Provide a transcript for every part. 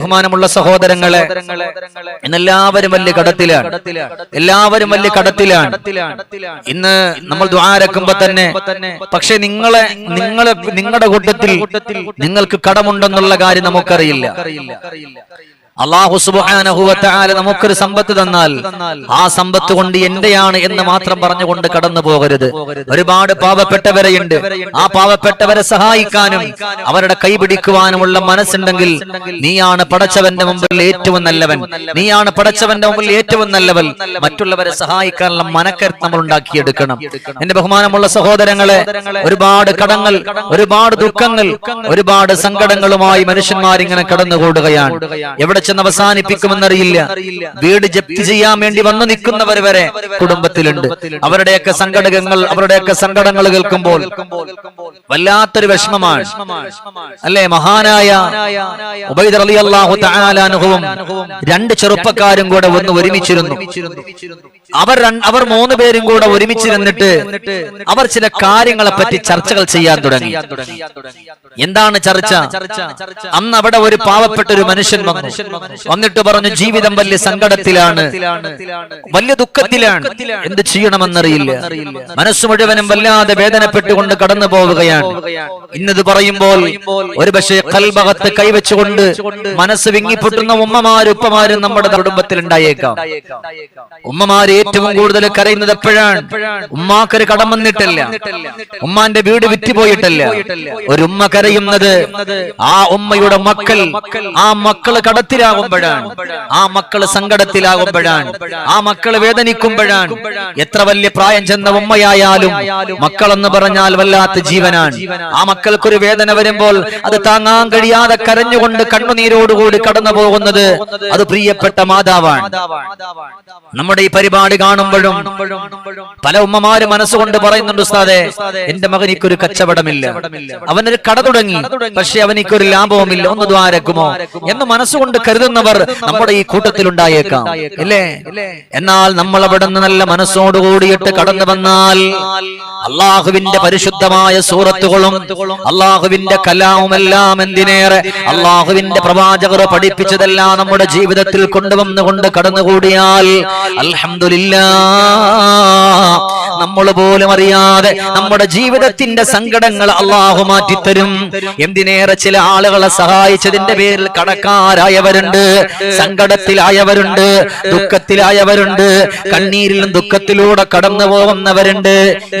ബഹുമാനമുള്ള സഹോദരങ്ങളെ ഇന്ന് എല്ലാവരും വലിയ കടത്തിലാണ്. എല്ലാവരും വലിയ കടത്തിലാണ്. ഇന്ന് നമ്മൾ ദ്വാരക്കുമ്പോ തന്നെ പക്ഷെ നിങ്ങളെ നിങ്ങളെ നിങ്ങളുടെ കൂട്ടത്തിൽ നിങ്ങൾക്ക് കടമുണ്ടെന്നുള്ള കാര്യം നമുക്കറിയില്ല. അള്ളാഹു സുബാനഹുവത്താല നമുക്കൊരു സമ്പത്ത് തന്നാൽ ആ സമ്പത്ത് കൊണ്ട് എന്റെയാണ് എന്ന് മാത്രം പറഞ്ഞുകൊണ്ട് കടന്നു പോകരുത്. ഒരുപാട് പാവപ്പെട്ടവരെയുണ്ട്. ആ പാവപ്പെട്ടവരെ സഹായിക്കാനും അവരുടെ കൈപിടിക്കുവാനുമുള്ള മനസ്സുണ്ടെങ്കിൽ നീയാണ് പടച്ചവന്റെ മുമ്പിൽ ഏറ്റവും നല്ലവൻ. നീയാണ് പടച്ചവന്റെ മുമ്പിൽ ഏറ്റവും നല്ലവൻ. മറ്റുള്ളവരെ സഹായിക്കാനുള്ള മനക്കരുത്ത് നമ്മൾ ഉണ്ടാക്കിയെടുക്കണം. എന്റെ ബഹുമാനമുള്ള സഹോദരങ്ങളെ ഒരുപാട് കടങ്ങൾ ഒരുപാട് ദുഃഖങ്ങൾ ഒരുപാട് സങ്കടങ്ങളുമായി മനുഷ്യന്മാരിങ്ങനെ കടന്നുകൂടുകയാണ്. എവിടെ ചെന്ന് അവസാനിപ്പിക്കുമെന്നറിയില്ല. വീട് ജപ്തി ചെയ്യാൻ വേണ്ടി വന്നു നിൽക്കുന്നവർ വരെ കുടുംബത്തിലുണ്ട്. അവരുടെയൊക്കെ സംഘടകങ്ങൾ അവരുടെയൊക്കെ സംഘടനകൾ കേൾക്കുമ്പോൾ വല്ലാത്തൊരു വിഷമമാണ്. അല്ലെ? മഹാനായ ഉബൈദ് അലി രണ്ട് ചെറുപ്പക്കാരും കൂടെ ഒന്ന് ഒരുമിച്ചിരുന്നു. അവർ അവർ മൂന്ന് പേരും കൂടെ ഒരുമിച്ചിരുന്നിട്ട് അവർ ചില കാര്യങ്ങളെ പറ്റി ചർച്ചകൾ ചെയ്യാൻ തുടങ്ങി. എന്താണ് ചർച്ച? അന്ന് അവിടെ ഒരു പാവപ്പെട്ട ഒരു മനുഷ്യൻ വന്നു. വന്നിട്ട് പറഞ്ഞു ജീവിതം വലിയ സങ്കടത്തിലാണ്. വലിയ ദുഃഖത്തിലാണ്. എന്ത് ചെയ്യണമെന്നറിയില്ല. മനസ്സ് മുഴുവനും വല്ലാതെ വേദനപ്പെട്ടുകൊണ്ട് കടന്നു പോവുകയാണ് ഇന്നത് പറയുമ്പോൾ ഒരു പക്ഷേ കൽഭകത്ത് കൈവച്ചുകൊണ്ട് മനസ്സ് വിങ്ങിപ്പൊട്ടുന്ന ഉമ്മമാരും ഉപ്പമാരും നമ്മുടെ കുടുംബത്തിൽ ഉണ്ടായേക്കാം ഉമ്മമാര് ഏറ്റവും കൂടുതൽ കരയുന്നത് എപ്പോഴാണ്? ഉമ്മാക്കൊരു കടം വന്നിട്ടല്ല. ഉമ്മാന്റെ വീട് വിറ്റുപോയിട്ടല്ല ഒരു ഉമ്മ കരയുന്നത് ആ ഉമ്മയുടെ മക്കൾ ആ മക്കൾ കടത്തിലാകുമ്പോഴാണ്. ആ മക്കൾ സങ്കടത്തിലാകുമ്പോഴാണ്. ആ മക്കൾ വേദനിക്കുമ്പോഴാണ്. എത്ര വലിയ പ്രായം ചെന്ന ഉമ്മയായാലും മക്കളെന്ന് പറഞ്ഞാൽ വല്ലാത്ത ജീവനാണ്. ആ മക്കൾക്കൊരു വേദന വരുമ്പോൾ അത് താങ്ങാൻ കഴിയാതെ കരഞ്ഞുകൊണ്ട് കണ്ണുനീരോടുകൂടി കടന്നു പോകുന്നത് അത് പ്രിയപ്പെട്ട മാതാവാണ്. നമ്മുടെ ഈ പരിപാടി കാണുമ്പോഴും പല ഉമ്മമാര് മനസ്സുകൊണ്ട് പറയുന്നുണ്ട് ഉസ്താദെ എന്റെ മകനിക്കൊരു കച്ചവടമില്ല. അവനൊരു കട തുടങ്ങി പക്ഷെ അവനിക്കൊരു ലാഭവുമില്ല. ഒന്ന് ദ്വാരക്കുമോ? എന്ന് മനസ്സുകൊണ്ട് കരുതുന്നവർ നമ്മുടെ ഈ കൂട്ടത്തിൽ ഉണ്ടായേക്കാം ഇല്ലേ? എന്നാൽ നമ്മൾ അവിടെ നിന്ന് നല്ല മനസ്സോടുകൂടിയിട്ട് കടന്നു വന്നാൽ അള്ളാഹുവിന്റെ പരിശുദ്ധമായ സൂറത്തുകളും അള്ളാഹുവിന്റെ കലാവുമെല്ലാം എന്തിനേറെ? അള്ളാഹുവിന്റെ പ്രവാചകർ പഠിപ്പിച്ചതെല്ലാം നമ്മുടെ ജീവിതത്തിൽ കൊണ്ടുവന്നുകൊണ്ട് കടന്നുകൂടിയാൽ അൽഹംദുലില്ലാ നമ്മൾ പോലും അറിയാതെ നമ്മുടെ ജീവിതത്തിന്റെ സങ്കടങ്ങൾ അള്ളാഹു മാറ്റിത്തരും. എന്തിനേറെ ചില ആളുകളെ സഹായിച്ചതിന്റെ പേരിൽ കടക്കാരായവരുണ്ട് സങ്കടത്തിലായവരുണ്ട് ദുഃഖത്തിലായവരുണ്ട് കണ്ണീരിലും ദുഃഖത്തിലൂടെ കടന്നു പോകുന്നവരുണ്ട്.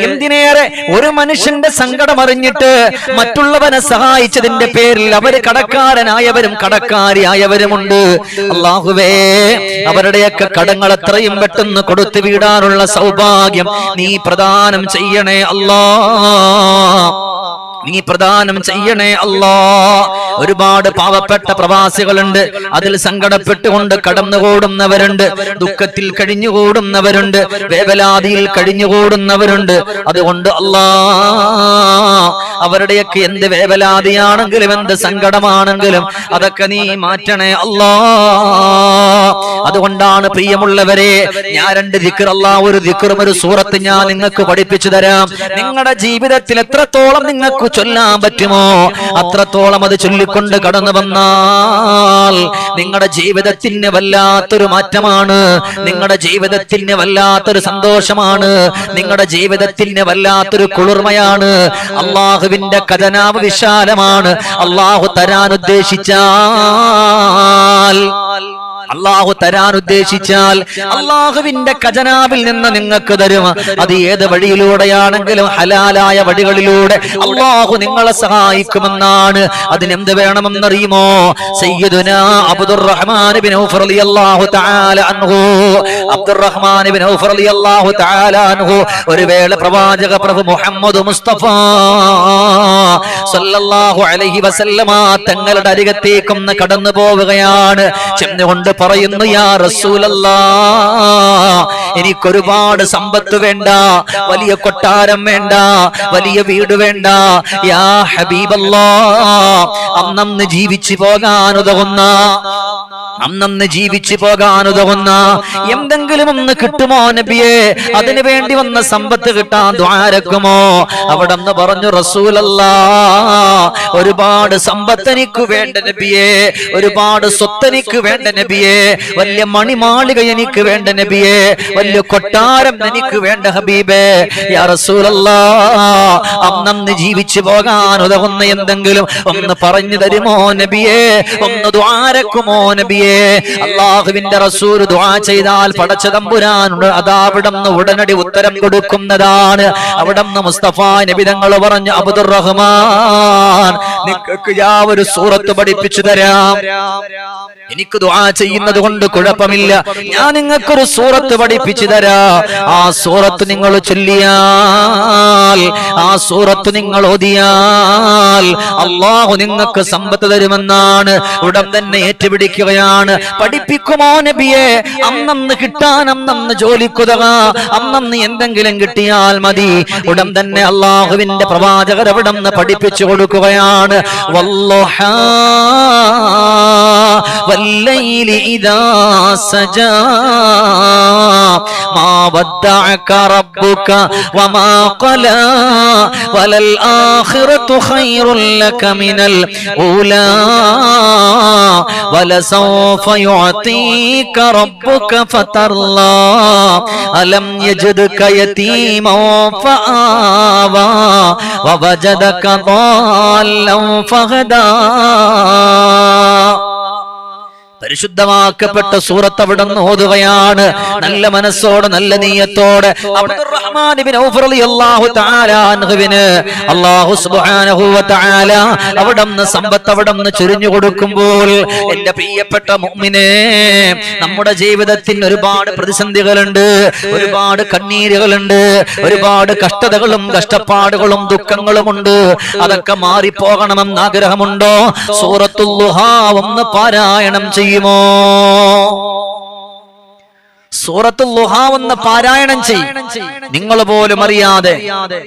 എന്തിനേറെ ഒരു മനുഷ്യന്റെ സങ്കടം അറിഞ്ഞിട്ട് മറ്റുള്ളവനെ സഹായിച്ചതിന്റെ പേരിൽ അവർ കടക്കാരനായവരും കടക്കാരിയായവരുമുണ്ട്. അള്ളാഹുവേ അവരുടെയൊക്കെ കടങ്ങൾ എത്രയും പെട്ടെന്ന് കൊടുത്തു വീടാനുള്ള സൗഭാഗ്യം നീ പ്രദാനം ചെയ്യണേ അല്ലാ. നീ പ്രദാനം ചെയ്യണേ അല്ലാ. ഒരുപാട് പാവപ്പെട്ട പ്രവാസികളുണ്ട്. അതിൽ സങ്കടപ്പെട്ടുകൊണ്ട് കടന്നുകൂടുന്നവരുണ്ട്. ദുഃഖത്തിൽ കഴിഞ്ഞുകൂടുന്നവരുണ്ട്. വേവലാതിയിൽ കഴിഞ്ഞുകൂടുന്നവരുണ്ട്. അതുകൊണ്ട് അല്ലാ. അവരുടെയൊക്കെ എന്ത് വേവലാതിയാണെങ്കിലും എന്ത് സങ്കടമാണെങ്കിലും അതൊക്കെ നീ മാറ്റണേ അല്ലാ. അതുകൊണ്ടാണ് പ്രിയമുള്ളവരെ ഞാൻ രണ്ട് ദിക്കറല്ല ഒരു ദിക്കറും ഒരു സൂറത്ത് ഞാൻ നിങ്ങൾക്ക് പഠിപ്പിച്ചു തരാം. നിങ്ങളുടെ ജീവിതത്തിൽ എത്രത്തോളം നിങ്ങൾക്ക് ചൊല്ലാൻ പറ്റുമോ അത്രത്തോളം അത് ചൊല്ലിക്കൊണ്ട് കടന്നു വന്നാൽ നിങ്ങളുടെ ജീവിതത്തിന് വല്ലാത്തൊരു മാറ്റമാണ് നിങ്ങളുടെ ജീവിതത്തിന് വല്ലാത്തൊരു സന്തോഷമാണ് നിങ്ങളുടെ ജീവിതത്തിന് വല്ലാത്തൊരു കുളിർമയാണ്. അള്ളാഹുവിന്റെ ഖജനാവ് വിശാലമാണ്. അള്ളാഹു തരാൻ ഉദ്ദേശിച്ചാൽ അള്ളാഹു തരാൻ ഉദ്ദേശിച്ചാൽ അള്ളാഹുവിന്റെ ഖജനാവിൽ നിന്ന് നിങ്ങൾക്ക് തരും അത് ഏത് വഴിയിലൂടെയാണെങ്കിലും ഹലാലായ വഴികളിലൂടെ അള്ളാഹു നിങ്ങളെ സഹായിക്കുമെന്നാണ്. അതിനെന്ത് വേണമെന്നറിയുമോ? സയ്യിദുന അബ്ദുറഹ്മാൻ ബിൻ ഔഫ് റളിയല്ലാഹു തആല അൻഹു. അബ്ദുറഹ്മാൻ ബിൻ ഔഫ് റളിയല്ലാഹു തആല അൻഹു. ഒരു വേള പ്രവാചക പ്രഭു മുഹമ്മദ് മുസ്തഫ സല്ലല്ലാഹു അലൈഹി വസല്ലമ തങ്ങളുടെ അരികത്തേക്കൊന്ന് കടന്നു പോവുകയാണ് ചെന്നുകൊണ്ട് പറയുന്നു യാ റസൂലല്ലാ എനിക്കൊരുപാട് സമ്പത്ത് വേണ്ട വലിയ കൊട്ടാരം വേണ്ട വലിയ വീട് വേണ്ട. യാ ഹബീബല്ലാ അന്നന്ന് ജീവിച്ചു പോകാൻ ഉതകുന്ന അന്നന്ന് ജീവിച്ചു പോകാൻ ഉതകുന്ന എന്തെങ്കിലും ഒന്ന് കിട്ടുമോ നബിയെ? അതിനു വേണ്ടി വന്ന സമ്പത്ത് കിട്ടാൻ ദ്വാരക്കുമോ അവിടെ പറഞ്ഞു റസൂലല്ല ഒരുപാട് സമ്പത്ത് എനിക്ക് വേണ്ട നബിയെ ഒരുപാട് സ്വത്തനിക്ക് വേണ്ട നബിയെ വലിയ മണിമാളിക എനിക്ക് വേണ്ട നബിയെ വലിയ കൊട്ടാരം എനിക്ക് വേണ്ട ഹബീബേ. യാ റസൂലല്ല അന്നന്ന് ജീവിച്ചു പോകാൻ ഉതകുന്ന എന്തെങ്കിലും ഒന്ന് പറഞ്ഞു തരുമോ നബിയെ? ഒന്ന് ദ്വാരക്കുമോ നബിയെ? അള്ളാഹുവിന്റെ റസൂൽ ദ്വാ ചെയ്താൽ പടച്ച തമ്പുരാനുണ്ട് നിന്ന് ഉടനടി ഉത്തരം കൊടുക്കുന്നതാണ്. അവിടന്ന് മുസ്തഫ നബി തങ്ങൾ പറഞ്ഞു അബ്ദുർ റഹ്മാൻ നിങ്ങൾക്ക് സൂറത്ത് പഠിപ്പിച്ചു തരാം. എനിക്ക് ദ്വാ ചെയ്യുന്നത് കൊണ്ട് കുഴപ്പമില്ല. ഞാൻ നിങ്ങൾക്കൊരു സൂറത്ത് പഠിപ്പിച്ചു തരാ. ആ സൂറത്ത് നിങ്ങൾ ചൊല്ലിയാൽ ആ സൂറത്ത് നിങ്ങൾ ഓതിയാൽ അള്ളാഹു നിങ്ങൾക്ക് സമ്പത്ത് തരുമെന്നാണ്. ഉടൻ തന്നെ ഏറ്റുപിടിക്കുകയാണ്. പറയുകയാണ് പഠിപ്പിക്കുമോ നബിയെ? അന്നന്ന് കിട്ടാൻ അന്നന്ന് ജോലിക്കുതക അന്നന്ന് എന്തെങ്കിലും കിട്ടിയാൽ മതി. ഉടൻ തന്നെ അള്ളാഹുവിന്റെ പ്രവാചകർ അവിടെ നിന്ന് പഠിപ്പിച്ചു കൊടുക്കുകയാണ്. ഇതാ ലക മിനൽ ودعك ربك وما قلى وللآخرة خير لك من الأولى ولسوف يعطيك ربك فترضى ألم يجدك يتيما فآوى ووجدك ضالا فهدى പരിശുദ്ധമാക്കപ്പെട്ട സൂറത്ത് അവിടെ നിന്ന് ഓതുകയാണ് നല്ല മനസ്സോടെ നല്ല നീയത്തോടെ. അവിടെ സമ്പത്ത് അവിടെ ചൊരിഞ്ഞു കൊടുക്കുമ്പോൾ എന്റെ പ്രിയപ്പെട്ട മുമ്മിനെ നമ്മുടെ ജീവിതത്തിൽ ഒരുപാട് പ്രതിസന്ധികളുണ്ട്. ഒരുപാട് കണ്ണീരുകളുണ്ട്. ഒരുപാട് കഷ്ടതകളും കഷ്ടപ്പാടുകളും ദുഃഖങ്ങളും ഉണ്ട് അതൊക്കെ മാറിപ്പോകണമെന്ന് ആഗ്രഹമുണ്ടോ? സൂറത്തുൽ ളുഹാ ഒന്ന് പാരായണം ചെയ്യുമോ സൂറത്തുൽ സൂറത്തു ലുഹാവെന്ന് പാരായണം ചെയ്യും. നിങ്ങൾ പോലും അറിയാതെ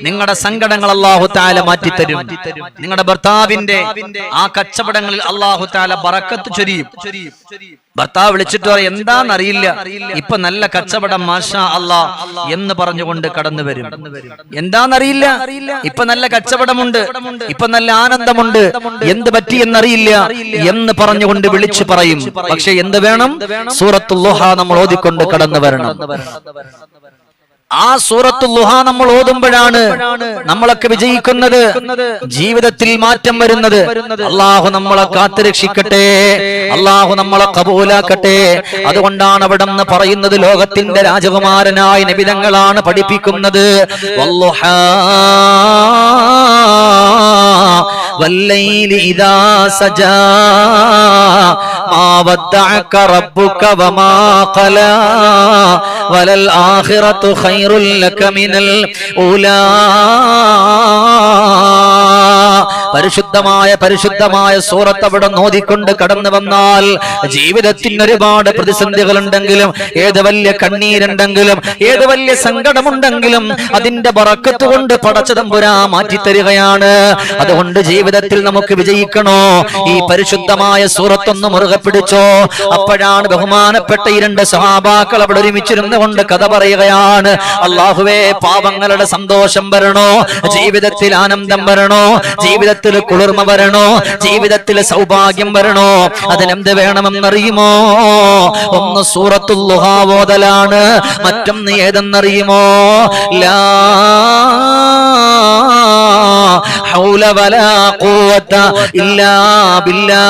നിങ്ങളുടെ സങ്കടങ്ങൾ അള്ളാഹു താല മാറ്റിത്തരും. നിങ്ങളുടെ ഭർത്താവിന്റെ ആ കച്ചവടങ്ങളിൽ അള്ളാഹു താല ബറക്കത്ത് ചൊരിയും. ഭർത്താവ് വിളിച്ചിട്ട് പറയും എന്താന്നറിയില്ല ഇപ്പൊ നല്ല കച്ചവടം മാഷാ അല്ലാ എന്ന് പറഞ്ഞുകൊണ്ട് കടന്നു വരും. എന്താന്നറിയില്ല ഇപ്പൊ നല്ല കച്ചവടമുണ്ട് ഇപ്പൊ നല്ല ആനന്ദമുണ്ട് എന്ത് പറ്റി എന്നറിയില്ല എന്ന് പറഞ്ഞുകൊണ്ട് വിളിച്ചു പറയും. പക്ഷെ എന്ത് വേണം? സൂറത്തുല്ലോഹ നമ്മൾ ഓതിക്കൊണ്ട് കടന്നു വരണം. ആ സൂറത്ത് ലുഹ നമ്മൾ ഓതുമ്പോഴാണ് നമ്മളൊക്കെ വിജയിക്കുന്നത്. ജീവിതത്തിൽ മാറ്റം വരുന്നത്. അള്ളാഹു നമ്മളെ കാത്തുരക്ഷിക്കട്ടെ. അള്ളാഹു നമ്മളെ കബൂലാക്കട്ടെ. അതുകൊണ്ടാണ് അവിടെ നിന്ന് പറയുന്നത് ലോകത്തിന്റെ രാജകുമാരനായ നിബിധങ്ങളാണ് പഠിപ്പിക്കുന്നത്. വല്ലൈലി ഇദാ മാ റബ്ബുക വമാ വലൽ خير لك من الأولى പരിശുദ്ധമായ പരിശുദ്ധമായ സൂറത്ത് അവിടെ നോദിക്കൊണ്ട് കടന്നു വന്നാൽ ജീവിതത്തിന് ഒരുപാട് പ്രതിസന്ധികൾ ഉണ്ടെങ്കിലും ഏത് വലിയ കണ്ണീരുണ്ടെങ്കിലും ഏത് വലിയ സങ്കടമുണ്ടെങ്കിലും അതിന്റെ ബറക്കത്ത് കൊണ്ട് പടച്ചതമ്പുരാ മാറ്റിത്തരികയാണ്. അതുകൊണ്ട് ജീവിതത്തിൽ നമുക്ക് വിജയിക്കണോ? ഈ പരിശുദ്ധമായ സൂറത്തൊന്ന് മുറുകെ പിടിച്ചോ? അപ്പോഴാണ് ബഹുമാനപ്പെട്ട ഈ രണ്ട് സഹാബാക്കൾ അവിടെ ഒരുമിച്ചിരുന്നു കൊണ്ട് കഥ പറയുകയാണ്. അള്ളാഹുവേ പാവങ്ങളുടെ സന്തോഷം വരണോ? ജീവിതത്തിൽ ആനന്ദം വരണോ? ജീവിതത്തിൽ കുളിർമ വരണോ? ജീവിതത്തിൽ സൗഭാഗ്യം വരണോ? അതിനെന്ത് വേണമെന്നറിയുമോ? ഒന്ന് സൂറത്തുൽ ലുഹാവോദലാണ് മറ്റൊന്ന് ഏതെന്നറിയുമോ? ലാ ഹൗല വലാ ഖുവത ഇല്ലാ ബില്ലാ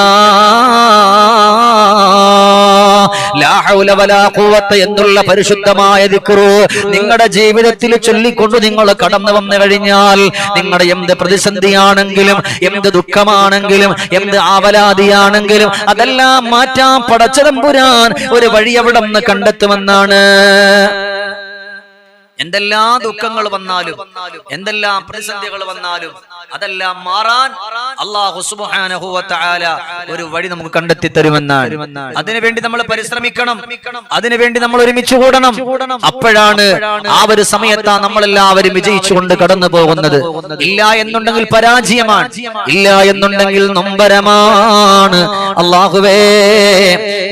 എന്നുള്ള പരിശുദ്ധമായ ദിക്റു നിങ്ങളുടെ ജീവിതത്തിൽ ചൊല്ലിക്കൊണ്ട് നിങ്ങൾ കടന്നു വന്നു കഴിഞ്ഞാൽ നിങ്ങളുടെ എന്ത് പ്രതിസന്ധിയാണെങ്കിലും എന്ത് ദുഃഖമാണെങ്കിലും എന്ത് ആവലാതിയാണെങ്കിലും അതെല്ലാം മാറ്റാൻ പടച്ചതമ്പുരാൻ ഒരു വഴി അവിടെ നിന്ന് കണ്ടെത്തുമെന്നാണ്. എന്തെല്ലാം ദുഃഖങ്ങൾ വന്നാലും എന്തെല്ലാം പ്രതിസന്ധികൾ വന്നാലും അതെല്ലാം മാറാൻ അള്ളാഹു ഒരു വഴി നമുക്ക് കണ്ടെത്തി തരുമെന്നാണ്. അതിനുവേണ്ടി നമ്മൾ പരിശ്രമിക്കണം. അതിനുവേണ്ടി നമ്മൾ ഒരുമിച്ച് കൂടണം. അപ്പോഴാണ് ആ ഒരു സമയത്താ നമ്മളെല്ലാവരും വിജയിച്ചുകൊണ്ട് കടന്നു പോകുന്നത്. ഇല്ല എന്നുണ്ടെങ്കിൽ പരാജയമാണ്. ഇല്ല എന്നുണ്ടെങ്കിൽ നൊമ്പരമാണ്. അള്ളാഹുവേ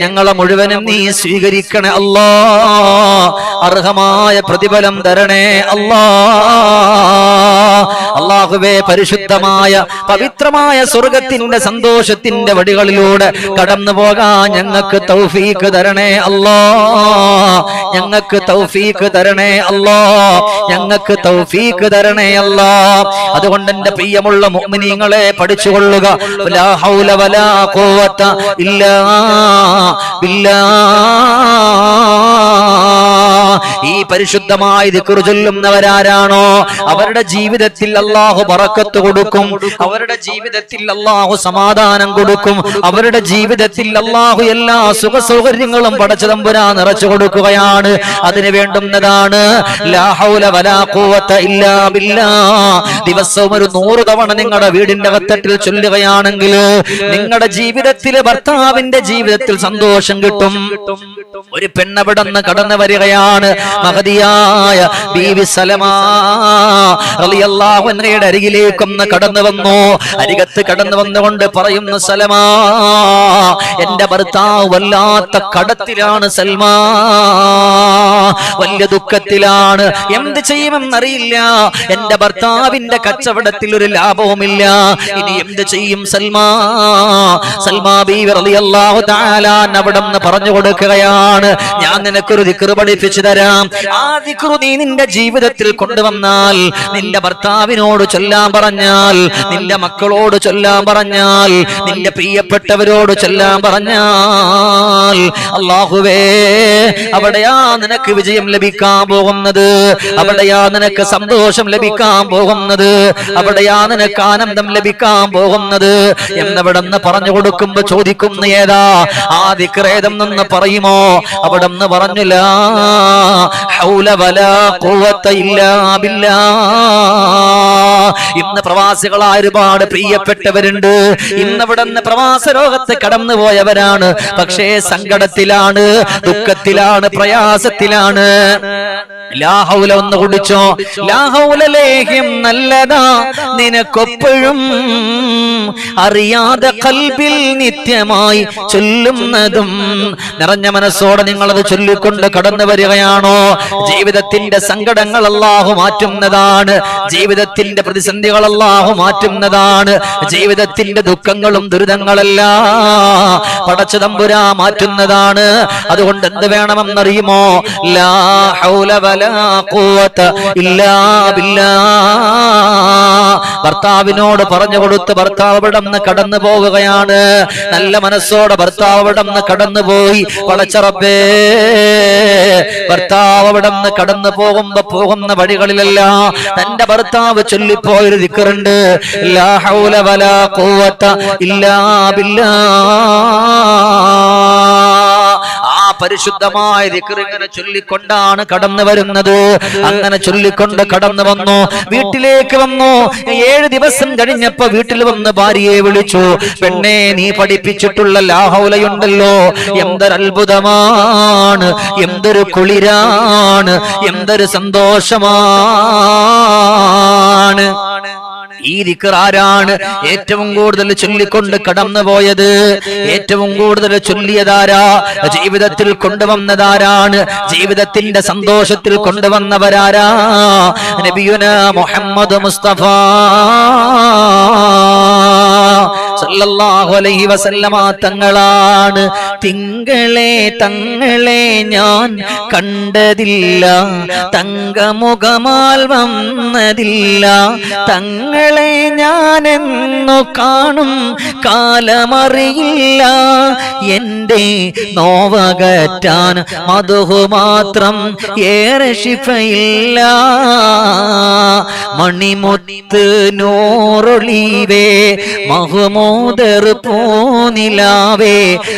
ഞങ്ങളെ മുഴുവനും നീ സ്വീകരിക്കണേ അല്ലാ. അർഹമായ പ്രതിഫലം തരണേ അല്ലാ. അള്ളാഹുവേ പരിശുദ്ധമായ പവിത്രമായ സ്വർഗത്തിന്റെ സന്തോഷത്തിന്റെ വടികളിലൂടെ കടന്നു പോകാൻ ഞങ്ങൾക്ക് തൗഫീക്ക് തരണേ അല്ലാ. ഞങ്ങൾക്ക് തൗഫീക്ക് തരണേ അല്ലാ. ഞങ്ങൾക്ക് തൗഫീക്ക് തരണേ അല്ലാ. അതുകൊണ്ട് എന്റെ പ്രിയമുള്ള മുഅ്മിനീങ്ങളെ പഠിച്ചുകൊള്ളുക. ലാ ഹൗല വലാ ഖുവത ഇല്ലാ. ഈ പരിശുദ്ധമായ ദിക്കുറു ചൊല്ലുന്നവരാരാണോ? അവരുടെ ജീവിതത്തിൽ അള്ളാഹു പറക്കത്ത് കൊടുക്കും. അവരുടെ ജീവിതത്തിൽ അള്ളാഹു സമാധാനം കൊടുക്കും. അവരുടെ ജീവിതത്തിൽ അള്ളാഹു എല്ലാ സുഖ സൗകര്യങ്ങളും പടച്ചു തമ്പുരാ നിറച്ചു കൊടുക്കുകയാണ്. അതിന് വേണ്ടുന്നതാണ് ദിവസവും ഒരു നൂറ് തവണ നിങ്ങളുടെ വീടിന്റെ അകത്തട്ടിൽ ചൊല്ലുകയാണെങ്കിൽ നിങ്ങളുടെ ജീവിതത്തിൽ ഭർത്താവിന്റെ ജീവിതത്തിൽ സന്തോഷം കിട്ടും. ഒരു പെണ്ണവിടന്ന് കടന്നു വരികയാണ്. മഹതിയായ ബീവി സലമാ റളിയല്ലാഹു അൻഹയുടെ അരികിലേക്കൊന്ന് കടന്നു വന്നു. അരികത്ത് കടന്നു വന്നുകൊണ്ട് പറയുന്നു സലമാ എന്റെ ഭർത്താവ് വല്ലാത്ത കടത്തിലാണ് സൽമാ. വലിയ ദുഃഖത്തിലാണ്. എന്ത് ചെയ്യുമെന്നറിയില്ല. എന്റെ ഭർത്താവിന്റെ കച്ചവടത്തിൽ ഒരു ലാഭവുമില്ല. ഇനി എന്ത് ചെയ്യും സൽമാ? സൽമാ ബീവി റളിയല്ലാഹു തആല അവിടെന്ന് പറഞ്ഞു കൊടുക്കുകയാണ്. ഞാൻ നിനക്കൊരു ദിക്ർ പഠിപ്പിച്ചു തരാം. ആ ദിക്രു നീ നിന്റെ ജീവിതത്തിൽ കൊണ്ടുവന്നാൽ നിന്റെ ഭർത്താവിനോട് ചൊല്ലാൻ പറഞ്ഞാൽ നിന്റെ മക്കളോട് ചൊല്ലാൻ പറഞ്ഞാൽ നിന്റെ പ്രിയപ്പെട്ടവരോട് ചൊല്ലാൻ പറഞ്ഞാൽ അള്ളാഹുവേ അവിടെയാ നിനക്ക് വിജയം ലഭിക്കാൻ പോകുന്നത്. അവിടെയാ നിനക്ക് സന്തോഷം ലഭിക്കാൻ പോകുന്നത്. അവിടെയാ നിനക്ക് ആനന്ദം ലഭിക്കാൻ പോകുന്നത്. എന്നവിടെന്ന് പറഞ്ഞു കൊടുക്കുമ്പോ ചോദിക്കുന്ന ഏതാ? ആ ദിക്രേതം നിന്ന് പറയുമോ? അവിടെ നിന്ന് പറഞ്ഞില്ല. ഇന്ന് പ്രവാസികളായ ഒരുപാട് പ്രിയപ്പെട്ടവരുണ്ട്. ഇന്ന് ഇവിടെ നിന്ന് പ്രവാസ ലോകത്ത് കടന്നു പോയവരാണ് പക്ഷേ സങ്കടത്തിലാണ് ദുഃഖത്തിലാണ് പ്രയാസത്തിലാണ്. ലാഹൗല ഒന്ന് കുടിച്ചോ. ലാഹൗല ലേഹ്യം നല്ലതാ. നിനക്കൊപ്പോഴും അറിയാതെ കൽബിൽ നിത്യമായി ചൊല്ലുന്നതും നിറഞ്ഞ മനസ്സോടെ നിങ്ങളത് ചൊല്ലിക്കൊണ്ട് കടന്നു വരികയാണോ. ജീവിതത്തിന്റെ സങ്കടങ്ങൾ അല്ലാഹു മാറ്റുന്നതാണ്. ജീവിതത്തിന്റെ പ്രതിസന്ധികൾ അല്ലാഹു മാറ്റുന്നതാണ്. ജീവിതത്തിന്റെ ദുഃഖങ്ങളും ദുരിതങ്ങളെല്ലാം പടച്ചു തമ്പുരാ മാറ്റുന്നതാണ്. അതുകൊണ്ട് എന്ത് വേണമെന്നറിയുമോ? ലാ ഹൗല വലാ ഖുവത ഇല്ലാ ഭർത്താവിനോട് പറഞ്ഞു കൊടുത്ത് ഭർത്താവ് ഇവിടെ നിന്ന് കടന്നു പോവുകയാണ്. നല്ല മനസ്സോടെ ഭർത്താവ് ഇവിടെ നിന്ന് കടന്നുപോയി വളച്ചറപ്പേ ഭർത്താവ് അവിടെ നിന്ന് കടന്നു പോകുമ്പോ പോകുന്ന വഴികളിലെല്ലാം തന്റെ ഭർത്താവ് ചൊല്ലിപ്പോയൊരു ദിക്കറുണ്ട്. ലാ ഹൗല വലാ ഖുവത ഇല്ലാ ബില്ലാ. പരിശുദ്ധമായ ഇങ്ങനെ ചൊല്ലിക്കൊണ്ടാണ് കടന്നു വരുന്നത്. അങ്ങനെ ചൊല്ലിക്കൊണ്ട് കടന്നു വന്നു. വീട്ടിലേക്ക് വന്നു. ഏഴ് ദിവസം കഴിഞ്ഞപ്പോ വീട്ടിൽ വന്ന് ഭാര്യയെ വിളിച്ചു. പെണ്ണെ നീ പഠിപ്പിച്ചിട്ടുള്ള ലാഹൗലയുണ്ടല്ലോ. എന്തൊരു അത്ഭുതമാണ് എന്തൊരു കുളിരാണ്. എന്തൊരു സന്തോഷമാണ്. ഈ ദിക്ർ ആരാണ് ഏറ്റവും കൂടുതൽ ചൊല്ലിക്കൊണ്ട് കടന്നു പോയത് ഏറ്റവും കൂടുതൽ ചൊല്ലിയതാരാ? ജീവിതത്തിൽ കൊണ്ടുവന്നതാരാണ്? ജീവിതത്തിന്റെ സന്തോഷത്തിൽ കൊണ്ടുവന്നവരാരാ? നബിയുന മുഹമ്മദ് മുസ്തഫ. സല്ലല്ലാഹു അലൈഹി വസല്ലമ തങ്ങളാണ്. തിങ്കളെ തങ്ങളെ ഞാൻ കണ്ടതില്ല. തങ്കമുഖമാൽ വന്നതില്ല. തങ്ങളെ ഞാൻ കാണും കാലമറിയില്ല. എന്റെ നോവകറ്റാൻ മധു മാത്രം ഏറെ ശിഫയില്ല. മണിമുത്ത് നൂറൊളിവേ പൂനിലാവേ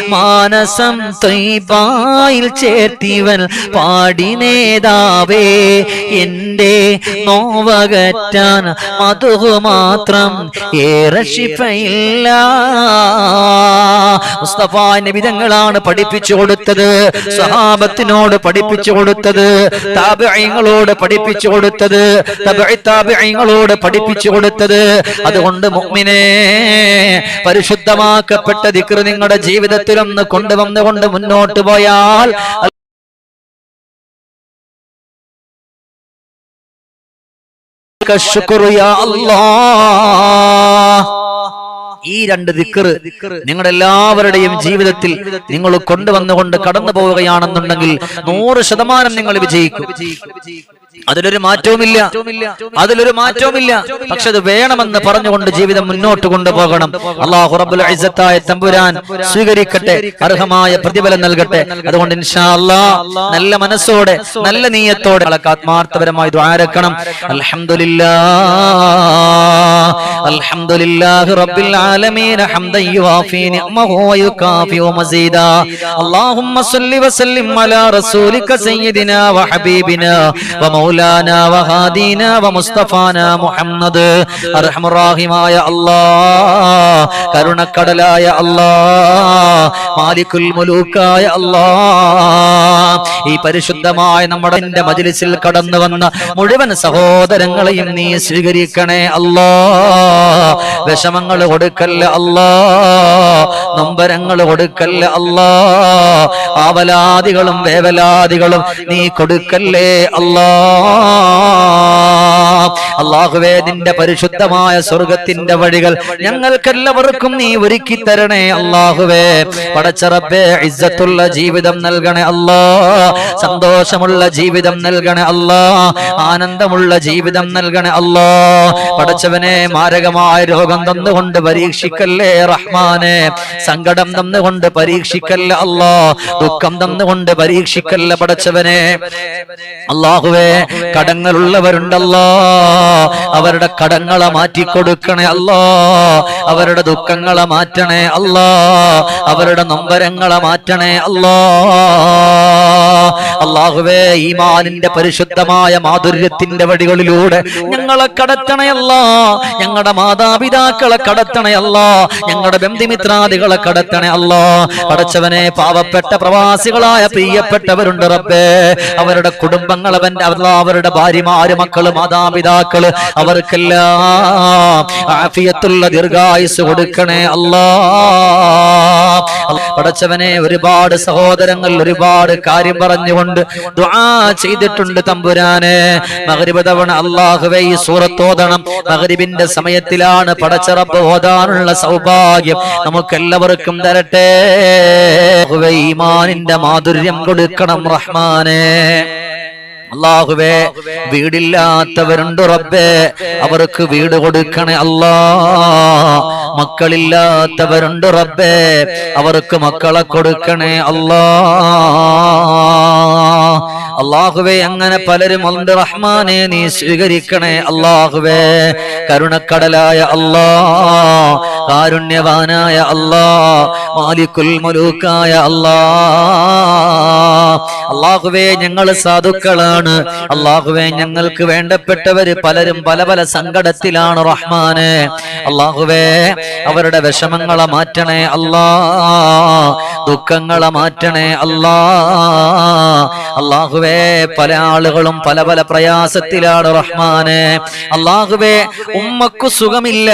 മാനസം തൊയ്ബായിൽ ചേർത്തിവൻ പാടിനേതാവേ എന്റെ നോവകറ്റാൻ മധു മാത്രം ഏറെ ശിഫയില്ല. മുസ്തഫ നബിതങ്ങളാണ് പഠിപ്പിച്ചു കൊടുത്തത് സഹാബത്തിനോട് പഠിപ്പിച്ചു കൊടുത്തത് താപങ്ങളോട് പഠിപ്പിച്ചു കൊടുത്തത് തബഇ താബിഅങ്ങളോട് പഠിപ്പിച്ചു കൊടുത്തത്. അതുകൊണ്ട് മുഅ്മിനെ പരിശുദ്ധമാക്കപ്പെട്ട ദിക്ർ നിങ്ങളുടെ ജീവിതത്തിലൊന്ന് കൊണ്ടുവന്നുകൊണ്ട് മുന്നോട്ട് പോയാൽ അല്ലാഹ് ഈ രണ്ട് ദിക്കറ് നിങ്ങളുടെ എല്ലാവരുടെയും ജീവിതത്തിൽ നിങ്ങൾ കൊണ്ടുവന്നുകൊണ്ട് കടന്നു പോവുകയാണെന്നുണ്ടെങ്കിൽ നൂറ് ശതമാനം നിങ്ങൾ വിജയിക്കും. അതിലൊരു മാറ്റവുമില്ല. അതിലൊരു മാറ്റവുമില്ല. പക്ഷെ അത് വേണമെന്ന് പറഞ്ഞുകൊണ്ട് ജീവിതം മുന്നോട്ട് കൊണ്ടുപോകണം. അള്ളാഹു റബ്ബുൽ ഇസ്സത്തായ തമ്പുരാൻ സ്വീകരിക്കട്ടെ. അർഹമായ പ്രതിഫലം നൽകട്ടെ. അതുകൊണ്ട് ഇൻഷാ നല്ല മനസ്സോടെ നല്ല നീയത്തോടെ ആത്മാർത്ഥപരമായി ആരക്കണം അൽഹംദുലില്ലാ അൽഹംദുലില്ലാഹി. റബ്ബിൽ അല്ലാഹുമ്മ റസൂലിക സയ്യിദിനാ വഹബീബിനാ മൗലാന വഹാദീന വ മുസ്തഫാന മുഹമ്മദ്. അർഹമുറാഹിമായ അല്ലാ കരുണക്കടലായ അല്ലാ മാലിക്കുൽ മുലൂക്കായ അല്ലാഹ്. ഈ പരിശുദ്ധമായ നമ്മുടെ മജ്ലിസിൽ കടന്നു വന്ന മുഴുവൻ സഹോദരങ്ങളെയും നീ സ്വീകരിക്കണേ അല്ലാ വിഷമങ്ങൾ കൊടുക്കല്ല അല്ലാ നൊമ്പരങ്ങൾ കൊടുക്കല്ല അല്ലാ ആവലാദികളും വേവലാദികളും നീ കൊടുക്കല്ലേ അല്ലാ അള്ളാഹുവേ നിന്റെ പരിശുദ്ധമായ സ്വർഗത്തിന്റെ വഴികൾ ഞങ്ങൾക്കെല്ലാവർക്കും നീ ഒരുക്കി തരണേ അള്ളാഹുവേ പടച്ചറബേ ഇസ്സത്തുള്ള ജീവിതം നൽകണേ അല്ലാ. സന്തോഷമുള്ള ജീവിതം നൽകണേ അല്ലാ. ആനന്ദമുള്ള ജീവിതം നൽകണേ അല്ലാ. പടച്ചവനെ മാരകമായ രോഗം തന്നുകൊണ്ട് പരീക്ഷിക്കല്ലേ റഹ്മാനെ? സങ്കടം തന്നുകൊണ്ട് പരീക്ഷിക്കല്ല അല്ലാ? ദുഃഖം തന്നുകൊണ്ട് പരീക്ഷിക്കല്ല പടച്ചവനെ? അള്ളാഹുവേ കടങ്ങളുള്ളവരുണ്ടല്ലോ. അവരുടെ കടങ്ങളെ മാറ്റിക്കൊടുക്കണേ അല്ലോ. അവരുടെ ദുഃഖങ്ങളെ മാറ്റണേ അല്ലോ. അവരുടെ നൊമ്പരങ്ങളെ മാറ്റണേ അല്ലോ. അള്ളാഹുവേ ഈമാനിന്റെ പരിശുദ്ധമായ മാധുര്യത്തിന്റെ വഴികളിലൂടെ ഞങ്ങളെ കടത്തണയല്ല ഞങ്ങളുടെ മാതാപിതാക്കളെ കടത്തണയല്ല ഞങ്ങളുടെ ബന്ധുമിത്രാദികളെ കടത്തണയല്ല കടച്ചവനെ പാവപ്പെട്ട പ്രവാസികളായ പ്രിയപ്പെട്ടവരുണ്ട് റബ്ബേ. അവരുടെ കുടുംബങ്ങൾ അല്ലാ, അവരുടെ ഭാര്യമാര് മക്കൾ മാതാപിതാക്കൾ അവർക്കെല്ലാം ദീർഘായുസ് കൊടുക്കണേ അല്ലാ. പടച്ചവനെ ഒരുപാട് സഹോദരങ്ങൾ ഒരുപാട് കാര്യം പറഞ്ഞുകൊണ്ട് ദുആ ചെയ്തിട്ടുണ്ട് തമ്പുരാനെ. മകരിബ് തവണ അള്ളാഹുവെ ഈ സൂറത്തോതണം മകരിബിന്റെ സമയത്തിലാണ് പടച്ചറപ്പ് ഓതാനുള്ള സൗഭാഗ്യം. നമുക്കെല്ലാവർക്കും തരട്ടെ. ഈമാനിന്റെ മാധുര്യം കൊടുക്കണം റഹ്മാനെ. അള്ളാഹുവേ വീടില്ലാത്തവരുണ്ട് റബ്ബേ. അവർക്ക് വീട് കൊടുക്കണേ അല്ലാ മക്കളില്ലാത്തവരുണ്ട് റബ്ബേ. അവർക്ക് മക്കളെ കൊടുക്കണേ അല്ലാ. അള്ളാഹുവേ അങ്ങനെ പലരും ഉണ്ട്. റഹ്മാനെ നീ സ്വീകരിക്കണേ അള്ളാഹുവേ. കരുണക്കടലായ അല്ലാ കാരുണ്യവാനായ അല്ലാ മാലിക്കുൽ മുലൂക്കായ അല്ലാ അള്ളാഹുവേ ഞങ്ങൾ സാധുക്കളാണ്. അള്ളാഹുവേ ഞങ്ങൾക്ക് വേണ്ടപ്പെട്ടവര് പലരും പല പല സങ്കടത്തിലാണ് റഹ്മാന്. അള്ളാഹുവേ അവരുടെ വിഷമങ്ങളെ മാറ്റണേ അല്ലാ ദുഃഖങ്ങളെ മാറ്റണേ അല്ലാ. അള്ളാഹുവേ പല ആളുകളും പല പല പ്രയാസത്തിലാണ് റഹ്മാന്. അള്ളാഹുവേ ഉമ്മക്കു സുഖമില്ല.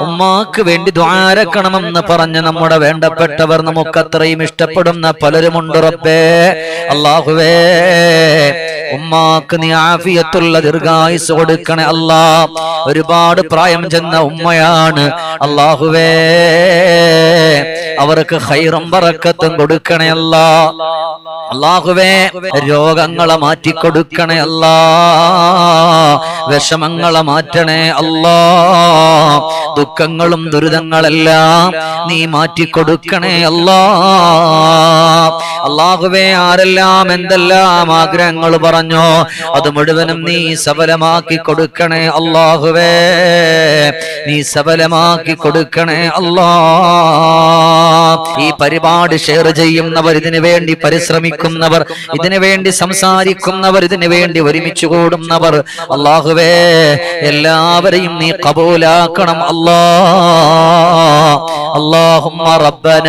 ഉമ്മാക്ക് വേണ്ടി ദ്വാരക്കണമെന്ന് പറഞ്ഞ് നമ്മുടെ വേണ്ടപ്പെട്ടവർ നമുക്ക് അത്രയും ഇഷ്ടപ്പെടുന്ന പലരുമുണ്ട് റബ്ബേ. അള്ളാഹുവേ ഉമ്മാക്ക് നീ ആഫിയത്തുള്ള ദീർഘായുസ് കൊടുക്കണേ അല്ലാ. ഒരുപാട് പ്രായം ചെന്ന ഉമ്മയാണ്. അള്ളാഹുവേ അവർക്ക് ഹൈറും പറക്കത്തും കൊടുക്കണേ അല്ലാ. അള്ളാഹുവേ രോഗങ്ങളെ മാറ്റിക്കൊടുക്കണേ അല്ലാ. വിഷമങ്ങളെ മാറ്റണേ അല്ലാ. ദുഃഖങ്ങളും ദുരിതങ്ങളെല്ലാം നീ മാറ്റിക്കൊടുക്കണേ അല്ലാ. അള്ളാഹുവേ ആരെല്ലാം എന്തെല്ലാം ആഗ്രഹങ്ങൾ പറഞ്ഞോ അത് മുഴുവനും നീ സബലമാക്കി കൊടുക്കണേ അള്ളാഹുവേ നീ സബലമാക്കി കൊടുക്കണേ അല്ലാ. ഈ പരിപാടി ഷെയർ ചെയ്യുന്നവർ ഇതിനു വേണ്ടി പരിശ്രമിക്കുന്നവർ ഇതിനു വേണ്ടി സംസാരിക്കുന്നവർ ഇതിനു വേണ്ടി ഒരുമിച്ച് കൂടുന്നവർ അള്ളാഹുവേ എല്ലാവരെയും നീ കബൂലാക്കണം അല്ലാ. അള്ളാഹുമ്മ റബ്ബന.